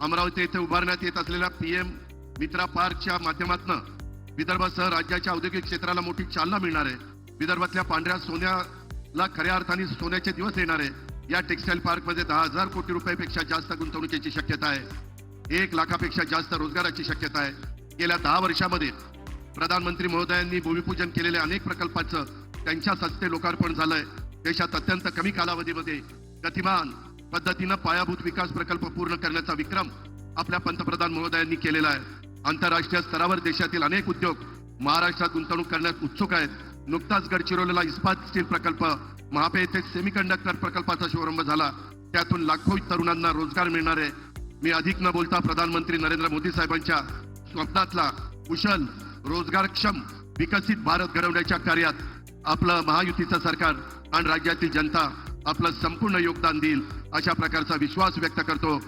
अमरावती येथे उभारण्यात येत असलेल्या पीएम मित्रा पार्कच्या माध्यमातून विदर्भासह राज्याच्या औद्योगिक क्षेत्राला मोठी चालना मिळणार आहे. विदर्भातल्या पांढऱ्या सोन्याला खऱ्या अर्थाने सोन्याचे दिवस येणार आहे. या टेक्सटाईल पार्कमध्ये दहा हजार कोटी रुपयापेक्षा जास्त गुंतवणुकीची शक्यता आहे. एक लाखापेक्षा जास्त रोजगाराची शक्यता आहे. गेल्या दहा वर्षामध्ये प्रधानमंत्री महोदयांनी भूमिपूजन केलेल्या अनेक प्रकल्पाचं त्यांच्या हस्ते लोकार्पण झालंय. देशात अत्यंत कमी कालावधीमध्ये गतिमान पद्धतीनं पायाभूत विकास प्रकल्प पूर्ण करण्याचा विक्रम आपल्या पंतप्रधान महोदयांनी केलेला आहे. आंतरराष्ट्रीय स्तरावर देशातील अनेक उद्योग महाराष्ट्रात गुंतवणूक करण्यास उत्सुक आहेत. नुकताच गडचिरोलीला इस्पात स्टील प्रकल्प महापे येथे सेमीकंडक्टर प्रकल्पाचा शुभारंभ झाला. त्यातून लाखो तरुणांना रोजगार मिळणार आहे. मी अधिक न बोलता प्रधानमंत्री नरेंद्र मोदी साहेबांच्या स्वप्नातला कुशल रोजगारक्षम विकसित भारत घडवण्याच्या कार्यात आपलं महायुतीचं सरकार आणि राज्यातील जनता आपलं संपूर्ण योगदान देईल. अशा प्रकारचा विश्वास व्यक्त करतो.